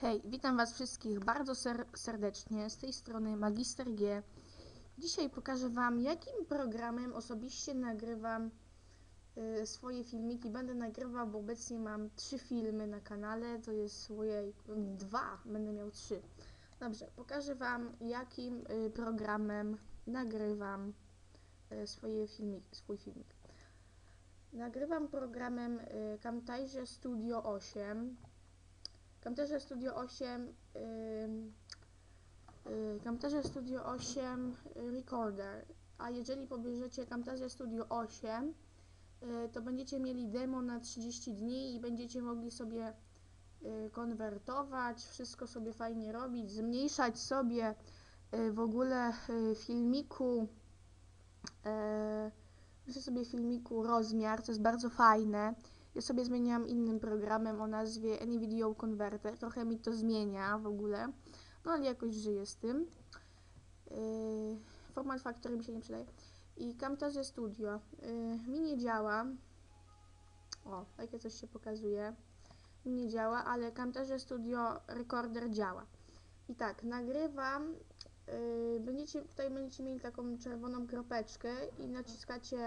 Hej, witam Was wszystkich bardzo ser serdecznie. Z tej strony Magister G. Dzisiaj pokażę Wam, jakim programem osobiście nagrywam y, swoje filmiki. Będę nagrywał, bo obecnie mam trzy filmy na kanale. To jest swoje dwa, będę miał trzy. Dobrze, pokażę Wam, jakim y, programem nagrywam y, swoje filmiki, swój filmik. Nagrywam programem y, Camtasia Studio 8. Camtasia Studio 8 ym, y, Camtasia Studio 8 Recorder. A jeżeli pobierzecie Camtasia Studio 8, y, to będziecie mieli demo na 30 dni i będziecie mogli sobie y, konwertować, wszystko sobie fajnie robić, zmniejszać sobie y, w ogóle y, filmiku sobie filmiku rozmiar, to jest bardzo fajne. Ja sobie zmieniam innym programem o nazwie NVIDIA Converter. Trochę mi to zmienia w ogóle, no ale jakoś żyję z tym. Yy, format Factory mi się nie przydaje. I Camtasia Studio yy, mi nie działa. O, takie coś się pokazuje. Mi nie działa, ale Camtasia Studio Recorder działa. I tak, nagrywam Yy, będziecie, tutaj będziecie mieli taką czerwoną kropeczkę i naciskacie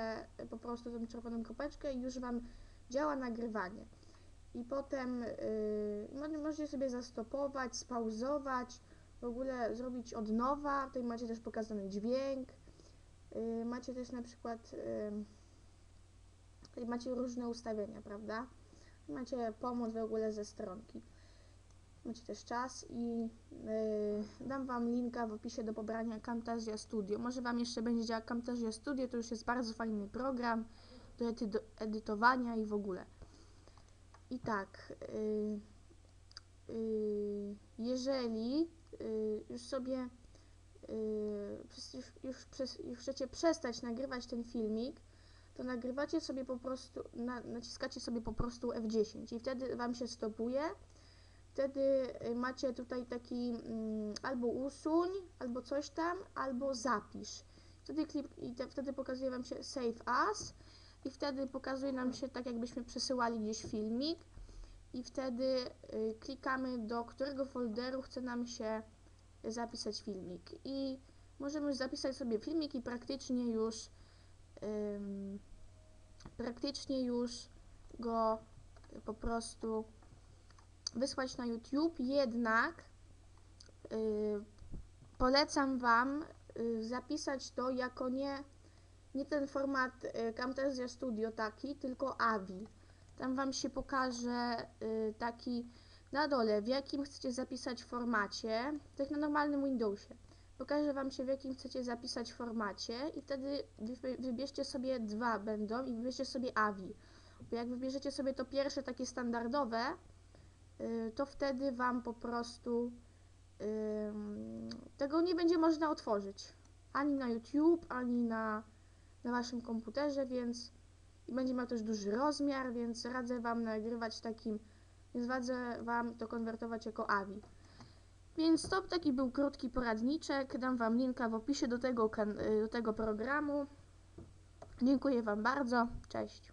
po prostu tą czerwoną kropeczkę i już Wam działa nagrywanie. I potem yy, możecie sobie zastopować, spauzować, w ogóle zrobić od nowa. Tutaj macie też pokazany dźwięk. Yy, macie też na przykład tutaj macie różne ustawienia, prawda? Macie pomoc w ogóle ze stronki. Macie też czas i yy, dam Wam linka w opisie do pobrania Camtasia Studio. Może Wam jeszcze będzie działał Camtasia Studio, to już jest bardzo fajny program do, edy do edytowania i w ogóle. I tak, yy, yy, jeżeli yy, już sobie yy, już, już, przez, już chcecie przestać nagrywać ten filmik, to nagrywacie sobie po prostu, na, naciskacie sobie po prostu F10 i wtedy Wam się stopuje wtedy y, macie tutaj taki mm, albo usuń, albo coś tam, albo zapisz. Wtedy, klip, i te, wtedy pokazuje Wam się Save As i wtedy pokazuje nam się tak, jakbyśmy przesyłali gdzieś filmik i wtedy y, klikamy, do którego folderu chce nam się zapisać filmik. I możemy zapisać sobie filmik i praktycznie już ym, praktycznie już go po prostu wysłać na YouTube, jednak yy, polecam Wam yy, zapisać to jako nie, nie ten format yy, Camtasia Studio taki, tylko AVI. Tam Wam się pokaże yy, taki na dole, w jakim chcecie zapisać formacie, tak na normalnym Windowsie. Pokażę Wam się, w jakim chcecie zapisać formacie i wtedy wy, wybierzcie sobie dwa będą i wybierzcie sobie AVI. Bo jak wybierzecie sobie to pierwsze, takie standardowe, Y, to wtedy Wam po prostu tego nie będzie można otworzyć. Ani na YouTube, ani na, na Waszym komputerze, więc i będzie miał też duży rozmiar, więc radzę Wam nagrywać takim, więc radzę Wam to konwertować jako AVI. Więc to taki był krótki poradniczek. Dam Wam linka w opisie do tego, do tego programu. Dziękuję Wam bardzo. Cześć.